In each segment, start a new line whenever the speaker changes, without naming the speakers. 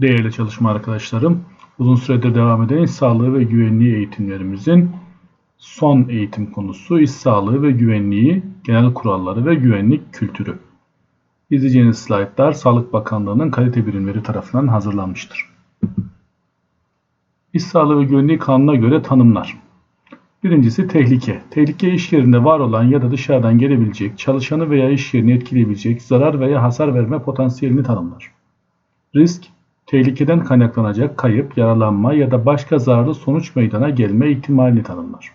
Değerli çalışma arkadaşlarım, uzun süredir devam eden iş sağlığı ve güvenliği eğitimlerimizin son eğitim konusu iş sağlığı ve güvenliği, genel kuralları ve güvenlik kültürü. İzleyeceğiniz slaytlar Sağlık Bakanlığı'nın kalite birimleri tarafından hazırlanmıştır. İş sağlığı ve güvenliği kanununa göre tanımlar. Birincisi tehlike. Tehlike iş yerinde var olan ya da dışarıdan gelebilecek, çalışanı veya iş yerini etkileyebilecek zarar veya hasar verme potansiyelini tanımlar. Risk, tehlikeden kaynaklanacak kayıp, yaralanma ya da başka zararlı sonuç meydana gelme ihtimalini tanımlar.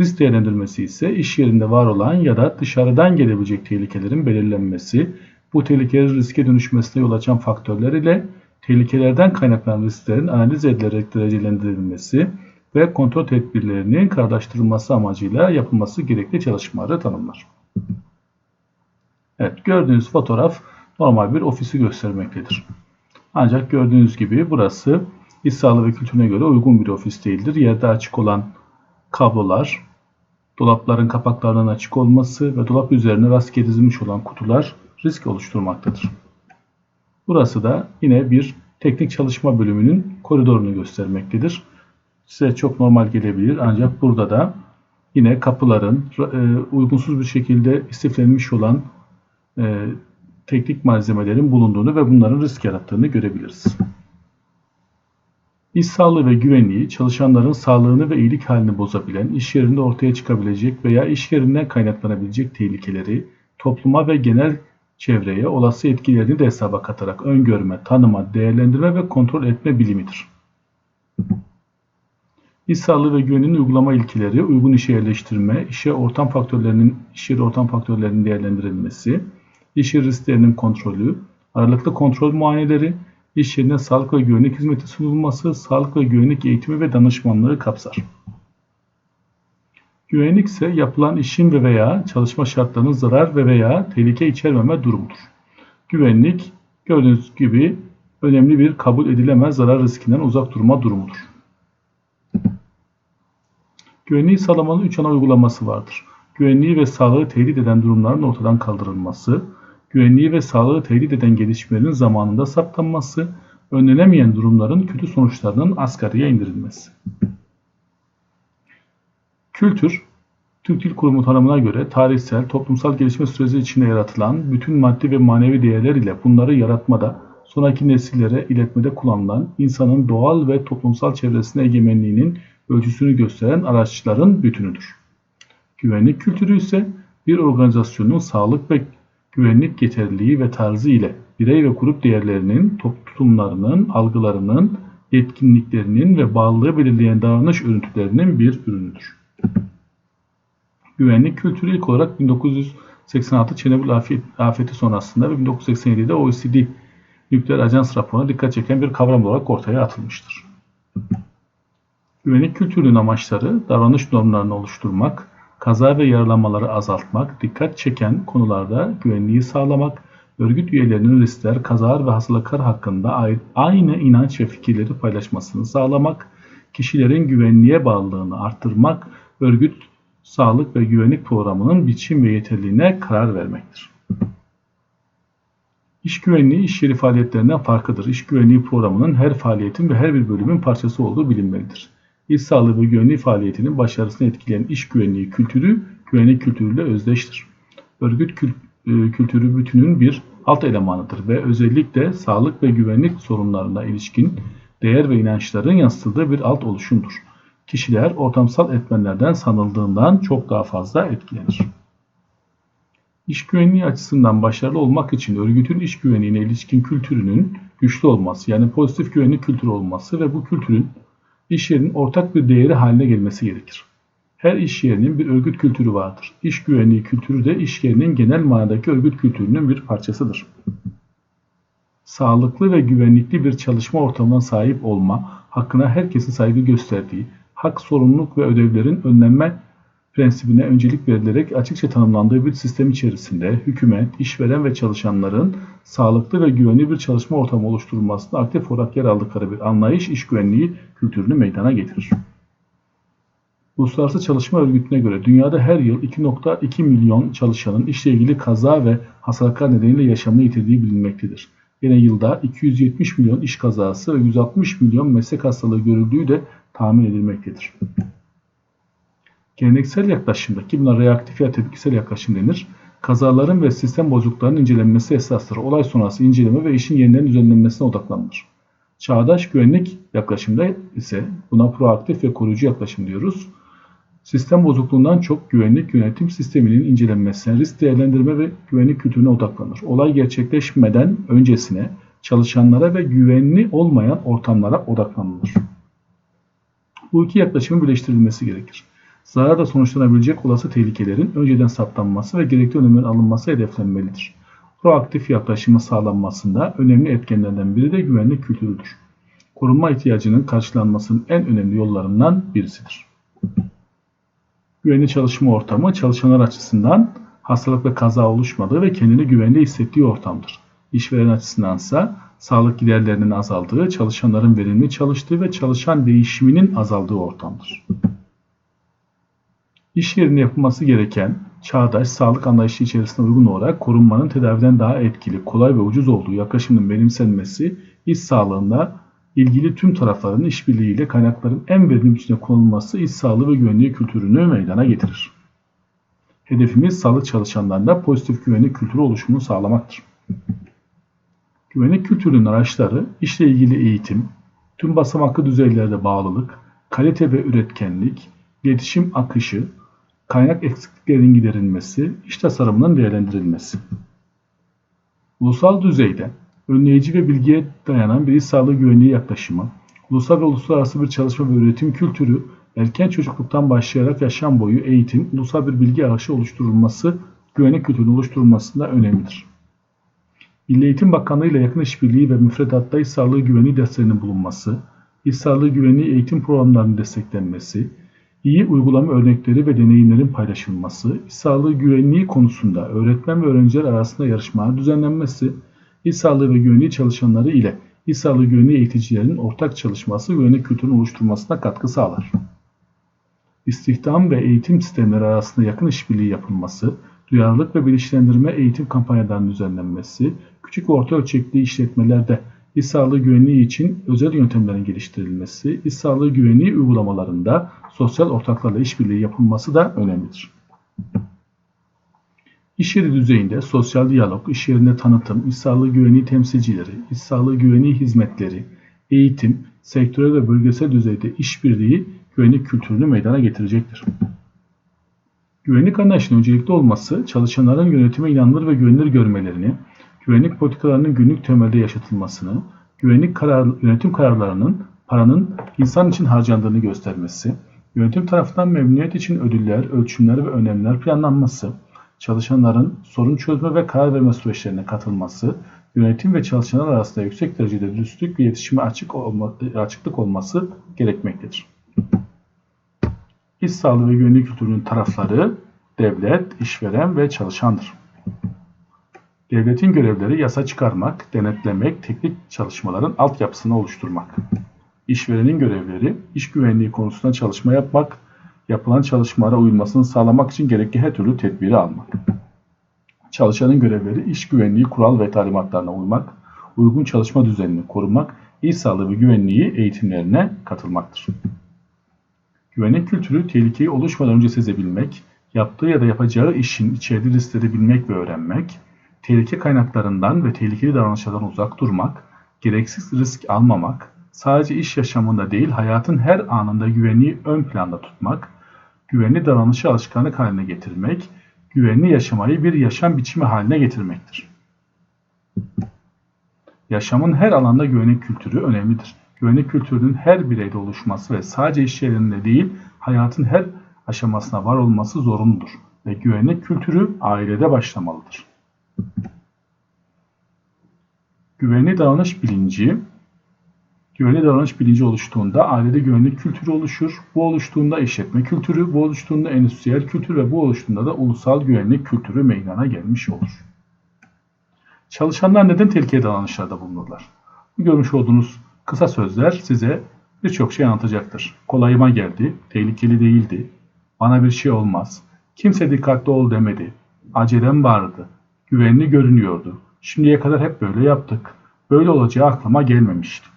Risk değerlendirmesi ise iş yerinde var olan ya da dışarıdan gelebilecek tehlikelerin belirlenmesi, bu tehlikelerin riske dönüşmesine yol açan faktörler ile tehlikelerden kaynaklanan risklerin analiz edilerek derecelendirilmesi ve kontrol tedbirlerinin kararlaştırılması amacıyla yapılması gerekli çalışmaları tanımlar. Evet, gördüğünüz fotoğraf normal bir ofisi göstermektedir. Ancak gördüğünüz gibi burası iş sağlığı ve kültürüne göre uygun bir ofis değildir. Yerde açık olan kablolar, dolapların kapaklarının açık olması ve dolap üzerine rastgele dizilmiş olan kutular risk oluşturmaktadır. Burası da yine bir teknik çalışma bölümünün koridorunu göstermektedir. Size çok normal gelebilir ancak burada da yine kapıların e, uygunsuz bir şekilde istiflenmiş olan e, teknik malzemelerin bulunduğunu ve bunların risk yarattığını görebiliriz. İş sağlığı ve güvenliği çalışanların sağlığını ve iyilik halini bozabilen, iş yerinde ortaya çıkabilecek veya iş yerinden kaynaklanabilecek tehlikeleri topluma ve genel çevreye olası etkilerini de hesaba katarak öngörme, tanıma, değerlendirme ve kontrol etme bilimidir. İş sağlığı ve güvenliğinin uygulama ilkeleri, uygun işe yerleştirme, işe ortam faktörlerinin, iş yeri ortam faktörlerinin değerlendirilmesi, iş yeri risklerinin kontrolü, aralıklı kontrol muayeneleri, iş yerine sağlık ve güvenlik hizmeti sunulması, sağlık ve güvenlik eğitimi ve danışmanlığı kapsar. Güvenlik ise yapılan işin ve veya çalışma şartlarının zarar ve veya tehlike içermeme durumudur. Güvenlik gördüğünüz gibi önemli bir kabul edilemez zarar riskinden uzak durma durumudur. Güvenliği sağlamanın 3 ana uygulaması vardır. Güvenliği ve sağlığı tehdit eden durumların ortadan kaldırılması, güvenliği ve sağlığı tehdit eden gelişmelerin zamanında saptanması, önlenemeyen durumların kötü sonuçlarının asgariye indirilmesi. Kültür, Türk Dil Kurumu tanımına göre tarihsel, toplumsal gelişme süreci içinde yaratılan bütün maddi ve manevi değerler ile bunları yaratmada, sonraki nesillere iletmede kullanılan insanın doğal ve toplumsal çevresine egemenliğinin ölçüsünü gösteren araçların bütünüdür. Güvenlik kültürü ise bir organizasyonun sağlık ve güvenlik yeterliliği ve tarzı ile birey ve grup değerlerinin, tutumlarının, algılarının, yetkinliklerinin ve bağlılığı belirleyen davranış örüntülerinin bir ürünüdür. Güvenlik kültürü ilk olarak 1986 Çernobil afeti sonrasında ve 1987'de OECD Nükleer Ajans raporuna dikkat çeken bir kavram olarak ortaya atılmıştır. Güvenlik kültürünün amaçları davranış normlarını oluşturmak, kaza ve yaralanmaları azaltmak, dikkat çeken konularda güvenliği sağlamak, örgüt üyelerinin riskler, kazalar ve hastalıklar hakkında aynı inanç ve fikirleri paylaşmasını sağlamak, kişilerin güvenliğe bağlılığını arttırmak, örgüt sağlık ve güvenlik programının biçim ve yeterliliğine karar vermektir. İş güvenliği iş yeri faaliyetlerinden farklıdır. İş güvenliği programının her faaliyetin ve her bir bölümün parçası olduğu bilinmelidir. İş sağlığı ve güvenliği faaliyetinin başarısını etkileyen iş güvenliği kültürü güvenlik kültürüyle özdeştir. Örgüt e, kültürü bütünün bir alt elemanıdır ve özellikle sağlık ve güvenlik sorunlarına ilişkin değer ve inançların yansıtıldığı bir alt oluşumdur. Kişiler ortamsal etmenlerden sanıldığından çok daha fazla etkilenir. İş güvenliği açısından başarılı olmak için örgütün iş güvenliğine ilişkin kültürünün güçlü olması yani pozitif güvenlik kültürü olması ve bu kültürün iş yerinin ortak bir değeri haline gelmesi gerekir. Her iş yerinin bir örgüt kültürü vardır. İş güvenliği kültürü de iş yerinin genel manadaki örgüt kültürünün bir parçasıdır. Sağlıklı ve güvenlikli bir çalışma ortamına sahip olma, hakkına herkesin saygı gösterdiği, hak, sorumluluk ve ödevlerin önlenme prensibine öncelik verilerek açıkça tanımlandığı bir sistem içerisinde hükümet, işveren ve çalışanların sağlıklı ve güvenli bir çalışma ortamı oluşturulmasında aktif olarak yer aldıkları bir anlayış iş güvenliği kültürünü meydana getirir. Uluslararası Çalışma Örgütü'ne göre dünyada her yıl 2.2 milyon çalışanın işle ilgili kaza ve hastalıklar nedeniyle yaşamını yitirdiği bilinmektedir. Yine yılda 270 milyon iş kazası ve 160 milyon meslek hastalığı görüldüğü de tahmin edilmektedir. Geleneksel yaklaşımdaki buna reaktif ya tepkisel yaklaşım denir. Kazaların ve sistem bozukluklarının incelenmesi esastır. Olay sonrası inceleme ve işin yeniden düzenlenmesine odaklanılır. Çağdaş güvenlik yaklaşımda ise buna proaktif ve koruyucu yaklaşım diyoruz. Sistem bozukluğundan çok güvenlik yönetim sisteminin incelenmesine, risk değerlendirme ve güvenlik kültürüne odaklanır. Olay gerçekleşmeden öncesine çalışanlara ve güvenli olmayan ortamlara odaklanılır. Bu iki yaklaşımın birleştirilmesi gerekir. Zararla sonuçlanabilecek olası tehlikelerin önceden saptanması ve gerekli önlemlerin alınması hedeflenmelidir. Proaktif yaklaşımın sağlanmasında önemli etkenlerden biri de güvenlik kültürüdür. Korunma ihtiyacının karşılanmasının en önemli yollarından birisidir. Güvenli çalışma ortamı çalışanlar açısından hastalık ve kaza oluşmadığı ve kendini güvenli hissettiği ortamdır. İşveren açısından ise sağlık giderlerinin azaldığı, çalışanların verimli çalıştığı ve çalışan değişiminin azaldığı ortamdır. İş yerinde yapılması gereken çağdaş sağlık anlayışı içerisinde uygun olarak korunmanın tedaviden daha etkili, kolay ve ucuz olduğu yaklaşımın benimsenmesi iş sağlığında ilgili tüm tarafların işbirliğiyle kaynakların en verimli biçimde kullanılması iş sağlığı ve güvenliği kültürünü meydana getirir. Hedefimiz sağlık çalışanlarında pozitif güvenlik kültürü oluşumunu sağlamaktır. Güvenlik kültürünün araçları işle ilgili eğitim, tüm basamaklı düzeylerde bağlılık, kalite ve üretkenlik, iletişim akışı, kaynak eksikliklerinin giderilmesi, iş tasarımının değerlendirilmesi. Ulusal düzeyde önleyici ve bilgiye dayanan bir iş sağlığı güvenliği yaklaşımı, ulusal ve uluslararası bir çalışma ve üretim kültürü, erken çocukluktan başlayarak yaşam boyu eğitim, ulusal bir bilgi ağışı oluşturulması, güvenlik kültürünün oluşturulmasında önemlidir. Milli Eğitim Bakanlığı ile yakın işbirliği ve müfredatta iş sağlığı güvenliği derslerinin bulunması, iş sağlığı güvenliği eğitim programlarının desteklenmesi, iyi uygulama örnekleri ve deneyimlerin paylaşılması, iş sağlığı güvenliği konusunda öğretmen ve öğrenciler arasında yarışmalar düzenlenmesi, iş sağlığı ve güvenliği çalışanları ile iş sağlığı güvenliği eğiticilerinin ortak çalışması güvenlik kültürünün oluşturmasına katkı sağlar. İstihdam ve eğitim sistemleri arasında yakın işbirliği yapılması, duyarlılık ve bilinçlendirme eğitim kampanyalarının düzenlenmesi, küçük ve orta ölçekli işletmelerde iş sağlığı güvenliği için özel yöntemlerin geliştirilmesi, iş sağlığı güvenliği uygulamalarında sosyal ortaklarla işbirliği yapılması da önemlidir. İş yeri düzeyinde sosyal diyalog, iş yerinde tanıtım, iş sağlığı güvenliği temsilcileri, iş sağlığı güvenliği hizmetleri, eğitim, sektörel ve bölgesel düzeyde işbirliği güvenlik kültürünü meydana getirecektir. Güvenlik anlayışının öncelikli olması, çalışanların yönetime inanılır ve güvenilir görmelerini, güvenlik politikalarının günlük temelde yaşatılmasını, güvenlik karar, yönetim kararlarının paranın insan için harcandığını göstermesi, yönetim tarafından memnuniyet için ödüller, ölçümler ve önemler planlanması, çalışanların sorun çözme ve karar verme süreçlerine katılması, yönetim ve çalışanlar arasında yüksek derecede dürüstlük ve iletişime açık olma, açıklık olması gerekmektedir. İş sağlığı ve güvenlik kültürünün tarafları devlet, işveren ve çalışandır. Devletin görevleri yasa çıkarmak, denetlemek, teknik çalışmaların altyapısını oluşturmak. İşverenin görevleri iş güvenliği konusunda çalışma yapmak, yapılan çalışmalara uyulmasını sağlamak için gerekli her türlü tedbiri almak. Çalışanın görevleri iş güvenliği kural ve talimatlarına uymak, uygun çalışma düzenini korumak, iş sağlığı ve güvenliği eğitimlerine katılmaktır. Güvenlik kültürü tehlikeyi oluşmadan önce sezebilmek, yaptığı ya da yapacağı işin içerdiği riskleri bilmek ve öğrenmek, tehlike kaynaklarından ve tehlikeli davranışlardan uzak durmak, gereksiz risk almamak, sadece iş yaşamında değil hayatın her anında güvenliği ön planda tutmak, güvenli davranışı alışkanlık haline getirmek, güvenli yaşamayı bir yaşam biçimi haline getirmektir. Yaşamın her alanda güvenlik kültürü önemlidir. Güvenlik kültürünün her bireyde oluşması ve sadece iş yerinde değil, hayatın her aşamasına var olması zorunludur ve güvenlik kültürü ailede başlamalıdır. Güvenli davranış bilinci Güvenli davranış bilinci oluştuğunda ailede güvenlik kültürü oluşur. Bu oluştuğunda işletme kültürü, bu oluştuğunda endüstriyel kültür ve bu oluştuğunda da ulusal güvenlik kültürü meydana gelmiş olur. Çalışanlar neden tehlikeli davranışlarda bulunurlar? Bu görmüş olduğunuz kısa sözler size birçok şey anlatacaktır. Kolayıma geldi, tehlikeli değildi, bana bir şey olmaz, kimse dikkatli ol demedi, acelem vardı, güvenli görünüyordu, şimdiye kadar hep böyle yaptık, Böyle olacağı aklıma gelmemişti.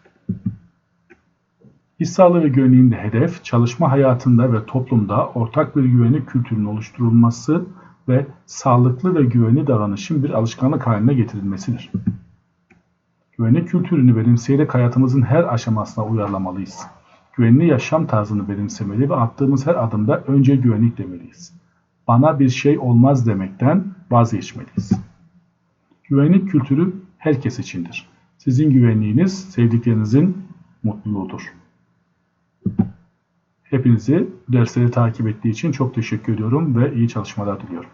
İş sağlığı ve güvenliğinde hedef, çalışma hayatında ve toplumda ortak bir güvenlik kültürünün oluşturulması ve sağlıklı ve güvenli davranışın bir alışkanlık haline getirilmesidir. Güvenlik kültürünü benimseyerek hayatımızın her aşamasına uyarlamalıyız. Güvenli yaşam tarzını benimsemeli ve attığımız her adımda önce güvenlik demeliyiz. Bana bir şey olmaz demekten vazgeçmeliyiz. Güvenlik kültürü herkes içindir. Sizin güvenliğiniz sevdiklerinizin mutluluğudur. Hepinizi dersleri takip ettiği için çok teşekkür ediyorum ve iyi çalışmalar diliyorum.